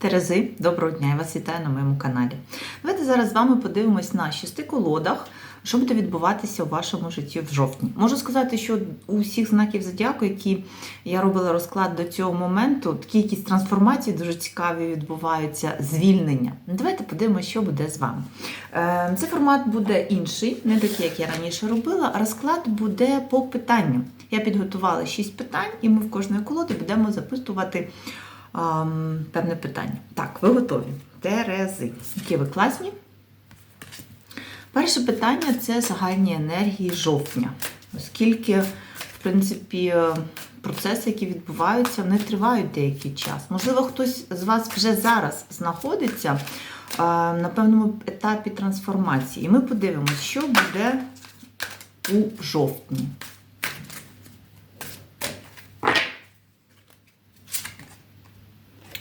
Терези, доброго дня, я вас вітаю на моєму каналі. Давайте зараз з вами подивимось на шести колодах, що буде відбуватися у вашому житті в жовтні. Можу сказати, що у всіх знаків зодіаку, які я робила розклад до цього моменту, такі якісь трансформації дуже цікаві відбуваються, звільнення. Ну, Давайте подивимося, що буде з вами. Е, Цей формат буде інший, не такий, як я раніше робила. Розклад буде по питанню. Я підготувала шість питань, і ми в кожної колоди будемо запитувати ам, певне питання. Так, ви готові? Терези. Які ви класні? Перше питання це загальні енергії жовтня. Оскільки, в принципі, процеси, які відбуваються, вони тривають деякий час. Можливо, хтось з вас вже зараз знаходиться а, на певному етапі трансформації. І ми подивимося, що буде у жовтні.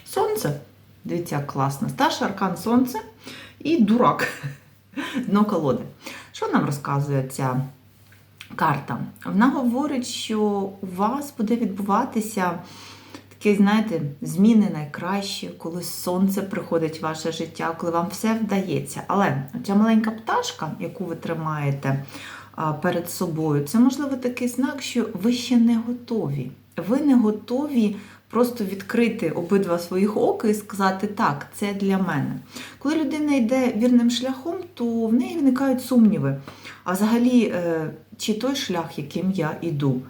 Сонце. Дивіться, як класно. Старший аркан сонце і дурак. Дно колоди. Що нам розказує ця карта? Вона говорить, що у вас буде відбуватися такі, знаєте, зміни найкращі, коли сонце приходить в ваше життя, коли вам все вдається. Але ця маленька пташка, яку ви тримаєте перед собою, це можливо такий знак, що ви ще не готові. Ви не готові просто відкрити обидва своїх ока і сказати так, це для мене. Коли людина йде вірним шляхом, то в неї виникають сумніви. А взагалі, е, чи той шлях, яким я йду?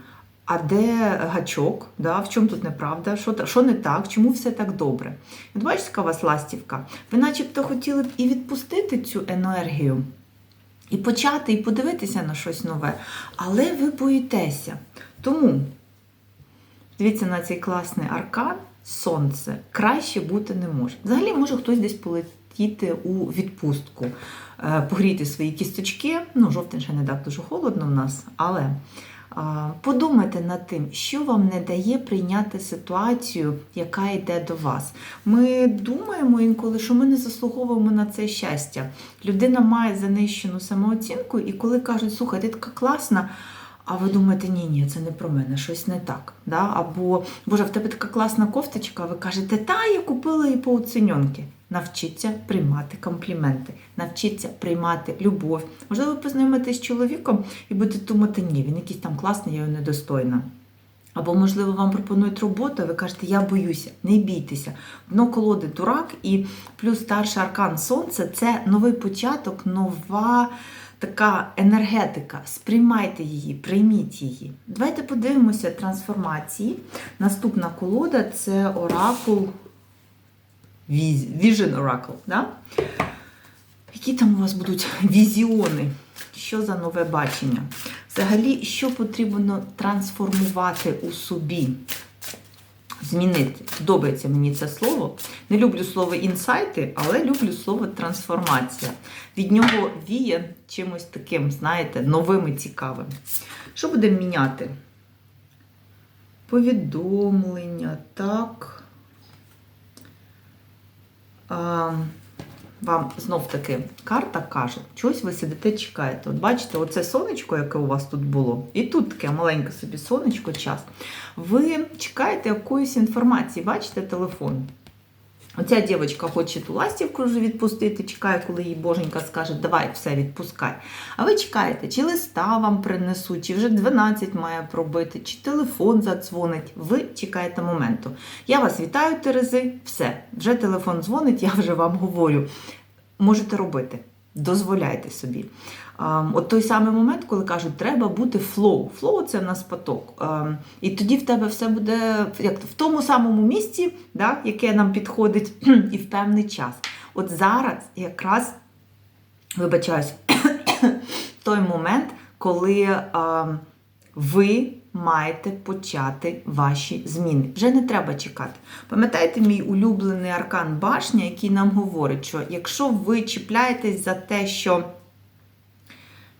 А де гачок? Да? В чому тут неправда? Що, що не так? Чому все так добре? От бачите, яка у вас ластівка? Ви начебто хотіли б і відпустити цю енергію, і почати, і подивитися на щось нове, але ви боїтеся. Тому Дивіться на цей класний аркан, сонце. Краще бути не може. Взагалі, може хтось десь полетіти у відпустку, е, погріти свої кісточки. Ну, жовтень ще не так дуже холодно в нас, але подумайте над тим, що вам не дає прийняти ситуацію, яка йде до вас. Ми думаємо інколи, що ми не заслуговуємо на це щастя. Людина має занищену самооцінку, і коли кажуть, слухай, ти така класна. А ви думаєте, ні, ні, це не про мене, щось не так. Да? Або, Боже, в тебе така класна кофточка, а ви кажете, та я купила її по оціньонки. Навчіться приймати компліменти, навчіться приймати любов. Можливо, ви познайомитесь з чоловіком і будете думати, ні, він якийсь там класний, я його недостойна. Або, можливо, вам пропонують роботу, а ви кажете, я боюся, не бійтеся. Дно колоди дурак і плюс старший аркан сонце це новий початок, нова така енергетика. Сприймайте її, прийміть її. Давайте подивимося трансформації. Наступна колода це оракул Vision Oracle. Да? Які там у вас будуть візіони? Що за нове бачення? Взагалі, що потрібно трансформувати у собі? Змінити. Подобається мені це слово. Не люблю слово інсайти, але люблю слово трансформація. Від нього віє чимось таким, знаєте, новим і цікавим. Що будемо міняти? Повідомлення, так. А, вам знов таки карта каже, чогось ви сидите, чекаєте. От бачите, оце сонечко, яке у вас тут було, і тут таке маленьке собі сонечко, час. Ви чекаєте якоїсь інформації, бачите телефон. Оця дівчинка хоче ту ластівку вже відпустити, чекає, коли їй боженька скаже, давай все, відпускай. А ви чекаєте, чи листа вам принесуть, чи вже 12 має пробити, чи телефон задзвонить. Ви чекаєте моменту. Я вас вітаю, Терези. Все, вже телефон дзвонить, я вже вам говорю. Можете робити. Дозволяйте собі. От той самий момент, коли кажуть, треба бути флоу. Флоу це в нас поток. І тоді в тебе все буде як в тому самому місці, да, яке нам підходить, і в певний час. От зараз якраз, вибачаюсь, той момент, коли ви маєте почати ваші зміни. Вже не треба чекати. Пам'ятаєте мій улюблений аркан башня, який нам говорить, що якщо ви чіпляєтесь за те, що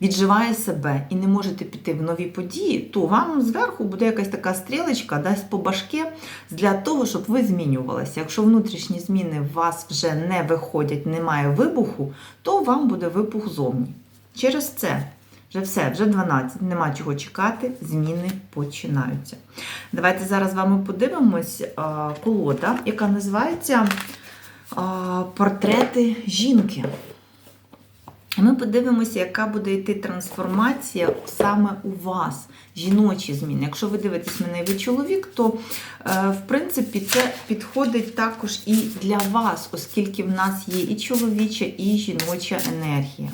відживає себе і не можете піти в нові події, то вам зверху буде якась така стрілочка, дасть по башки для того, щоб ви змінювалися. Якщо внутрішні зміни в вас вже не виходять, немає вибуху, то вам буде вибух зовні. Через це. Вже все, вже 12, нема чого чекати, зміни починаються. Давайте зараз з вами подивимось колода, яка називається портрети жінки. Ми подивимося, яка буде йти трансформація саме у вас, жіночі зміни. Якщо ви дивитесь мене ви чоловік, то е, в принципі це підходить також і для вас, оскільки в нас є і чоловіча, і жіноча енергія.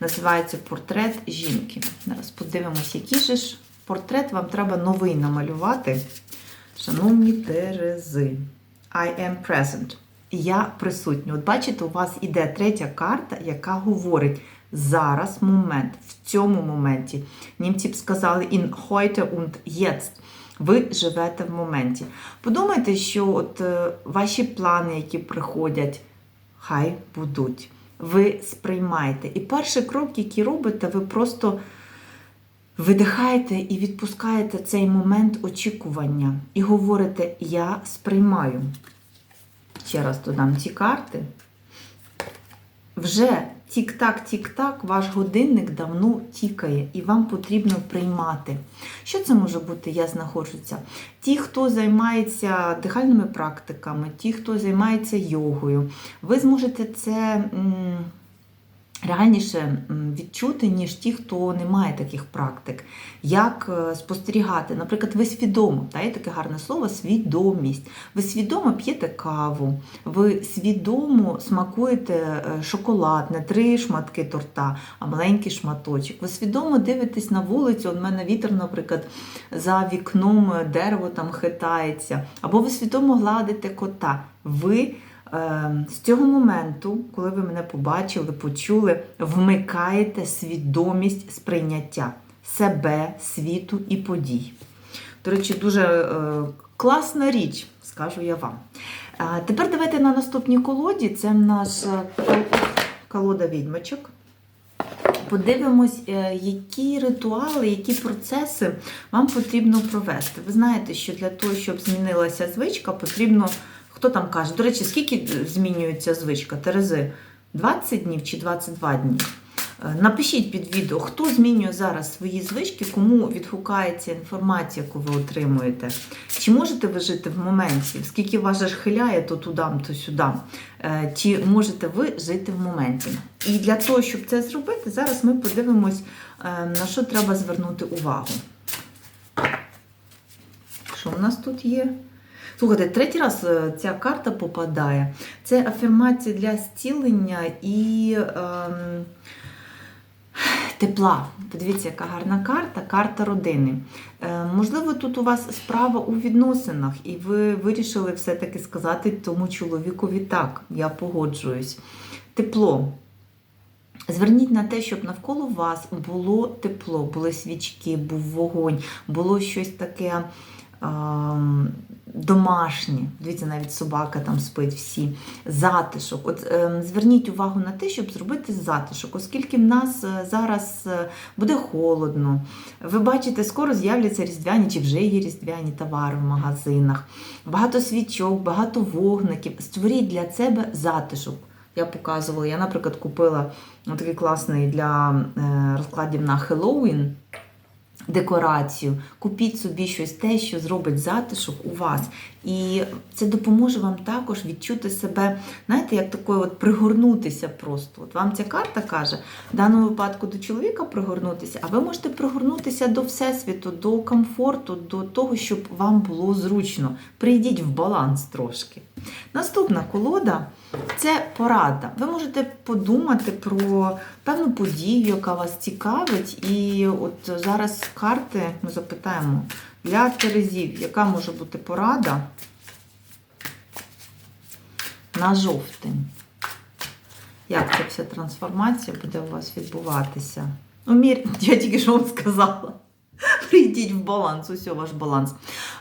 Називається портрет жінки. Зараз подивимося, який же ж портрет вам треба новий намалювати. Шановні Терези, I am present. Я присутня. От бачите, у вас іде третя карта, яка говорить зараз момент, в цьому моменті. Німці б сказали in heute und jetzt. Ви живете в моменті. Подумайте, що от е, ваші плани, які приходять, хай будуть. Ви сприймаєте. І перший крок, який робите, ви просто видихаєте і відпускаєте цей момент очікування. І говорите: Я сприймаю. Ще раз додам ці карти. Вже тік-так, тік-так, ваш годинник давно тікає, і вам потрібно приймати. Що це може бути? Я знаходжуся. Ті, хто займається дихальними практиками, ті, хто займається йогою, ви зможете це реальніше відчути, ніж ті, хто не має таких практик. Як е, спостерігати? Наприклад, ви свідомо, та є таке гарне слово свідомість. Ви свідомо п'єте каву, ви свідомо смакуєте е, шоколад, не три шматки торта, а маленький шматочок. Ви свідомо дивитесь на вулицю. У мене вітер, наприклад, за вікном е, дерево там хитається. Або ви свідомо гладите кота. Ви з цього моменту, коли ви мене побачили, почули, вмикаєте свідомість сприйняття себе, світу і подій. До речі, дуже е, класна річ, скажу я вам. Е, тепер давайте на наступній колоді. Це в нас е, колода відьмачок. Подивимось, які ритуали, які процеси вам потрібно провести. Ви знаєте, що для того, щоб змінилася звичка, потрібно, хто там каже, до речі, скільки змінюється звичка? Терези? 20 днів чи 22 дні? Е, Напишіть під відео, хто змінює зараз свої звички, кому відгукається інформація, яку ви отримуєте. Чи можете ви жити в моменті? Скільки вас же хиляє то туди, то сюди. Е, Чи можете ви жити в моменті? І для того, щоб це зробити, зараз ми подивимось, е, на що треба звернути увагу. Що в нас тут є? Слухайте, третій раз е, ця карта попадає. Це афірмація для зцілення і ем, тепла. Подивіться, яка гарна карта, карта родини. Е, можливо, тут у вас справа у відносинах, і ви вирішили все-таки сказати тому чоловікові так, я погоджуюсь. Тепло. Зверніть на те, щоб навколо вас було тепло, були свічки, був вогонь, було щось таке домашнє. Дивіться, навіть собака там спить всі. Затишок. От ем, зверніть увагу на те, щоб зробити затишок, оскільки в нас е, зараз е, буде холодно. Ви бачите, скоро з'являться різдвяні чи вже є різдвяні товари в магазинах. Багато свічок, багато вогників. Створіть для себе затишок. Я показувала, я, наприклад, купила такий класний для е, розкладів на Хеллоуін декорацію. Купіть собі щось те, що зробить затишок у вас. І це допоможе вам також відчути себе, знаєте, як такою от пригорнутися просто. От вам ця карта каже, в даному випадку до чоловіка пригорнутися, а ви можете пригорнутися до Всесвіту, до комфорту, до того, щоб вам було зручно. Прийдіть в баланс трошки. Наступна колода це порада. Ви можете подумати про певну подію, яка вас цікавить. І от зараз карти ми запитаємо для Терезів, яка може бути порада на жовтень. Як ця вся трансформація буде у вас відбуватися? Умір... Я тільки що вам сказала. Прийдіть в баланс, ось ваш баланс.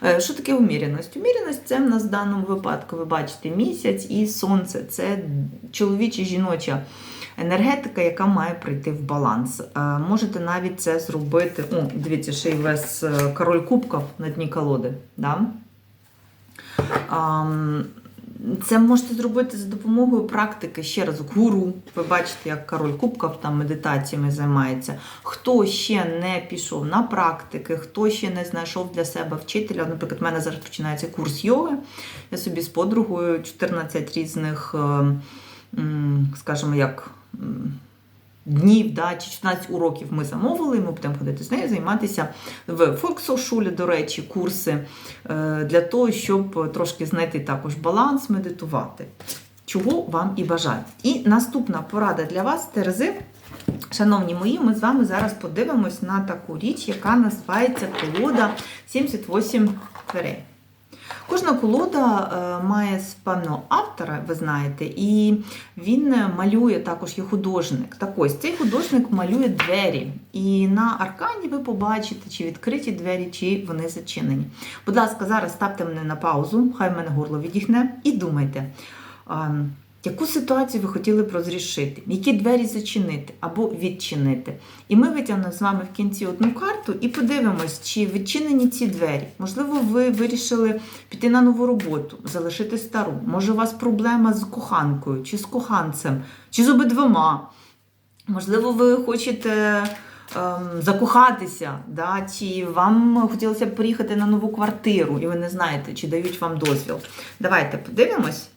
Е, Що таке уміряність? Уміряність це в нас в даному випадку, ви бачите, місяць і сонце. Це чоловіча жіноча енергетика, яка має прийти в баланс. Е, Можете навіть це зробити. О, дивіться, ще й весь е, король кубків на дні колоди. Да? Це можете зробити за допомогою практики ще раз гуру. Ви бачите, як король кубків там медитаціями займається. Хто ще не пішов на практики, хто ще не знайшов для себе вчителя. Наприклад, в мене зараз починається курс йоги. Я собі з подругою 14 різних, е, скажімо, як. Днів, да, чи 14 уроків ми замовили, ми будемо ходити з нею, займатися в Фолксошулі, до речі, курси е, для того, щоб трошки знайти також баланс, медитувати. Чого вам і бажаю. І наступна порада для вас, Терези. Шановні мої, ми з вами зараз подивимось на таку річ, яка називається колода 78 дверей. Кожна колода е, має певного автора, ви знаєте, і він малює також є художник. Так ось цей художник малює двері. І на аркані ви побачите, чи відкриті двері, чи вони зачинені. Будь ласка, зараз ставте мене на паузу, хай мене горло відігне, і думайте. Яку ситуацію ви хотіли б розрішити? Які двері зачинити або відчинити? І ми витягнемо з вами в кінці одну карту і подивимось, чи відчинені ці двері. Можливо, ви вирішили піти на нову роботу, залишити стару. Може, у вас проблема з коханкою, чи з коханцем, чи з обидвома. Можливо, ви хочете ем, закохатися, да? чи вам хотілося б приїхати на нову квартиру, і ви не знаєте, чи дають вам дозвіл. Давайте подивимось.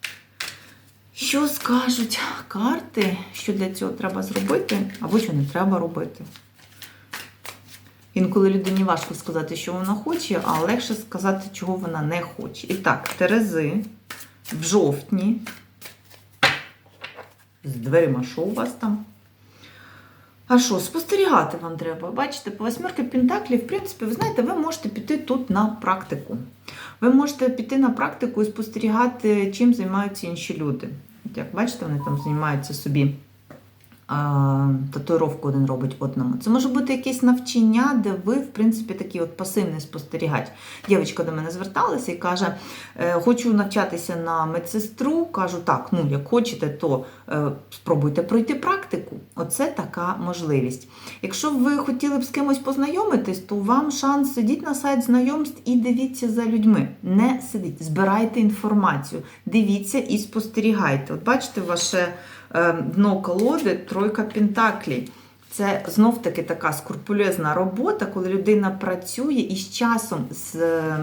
Що скажуть карти, що для цього треба зробити, або що не треба робити. Інколи людині важко сказати, що вона хоче, а легше сказати, чого вона не хоче. І так, Терези в жовтні. З дверима, що у вас там? А що, спостерігати вам треба. Бачите, по восьмерки Пентаклів, в принципі, ви знаєте, ви можете піти тут на практику. Ви можете піти на практику і спостерігати, чим займаються інші люди. Як бачите, вони там займаються собі татуїровку один робить одному. Це може бути якесь навчання, де ви, в принципі, такий от пасивний спостерігач. Дівчинка до мене зверталася і каже: «Е, хочу навчатися на медсестру. Кажу, так, ну як хочете, то е, спробуйте пройти практику. Оце така можливість. Якщо ви хотіли б з кимось познайомитись, то вам шанс сидіть на сайт знайомств і дивіться за людьми. Не сидіть, збирайте інформацію, дивіться і спостерігайте. От бачите, ваше дно колоди тройка пентаклей. Це знов-таки така скрупульозна робота, коли людина працює і з часом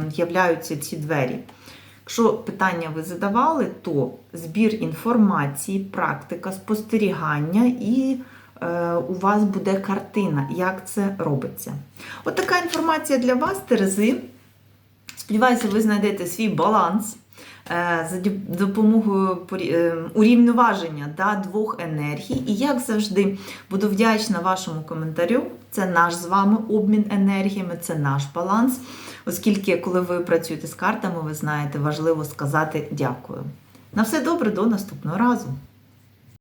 з'являються ці двері. Якщо питання ви задавали, то збір інформації, практика, спостерігання і е, у вас буде картина, як це робиться. От така інформація для вас, Терези. Сподіваюся, ви знайдете свій баланс за допомогою е, урівноваження да, двох енергій. І як завжди, буду вдячна вашому коментарю. Це наш з вами обмін енергіями, це наш баланс. Оскільки, коли ви працюєте з картами, ви знаєте, важливо сказати дякую. На все добре, до наступного разу.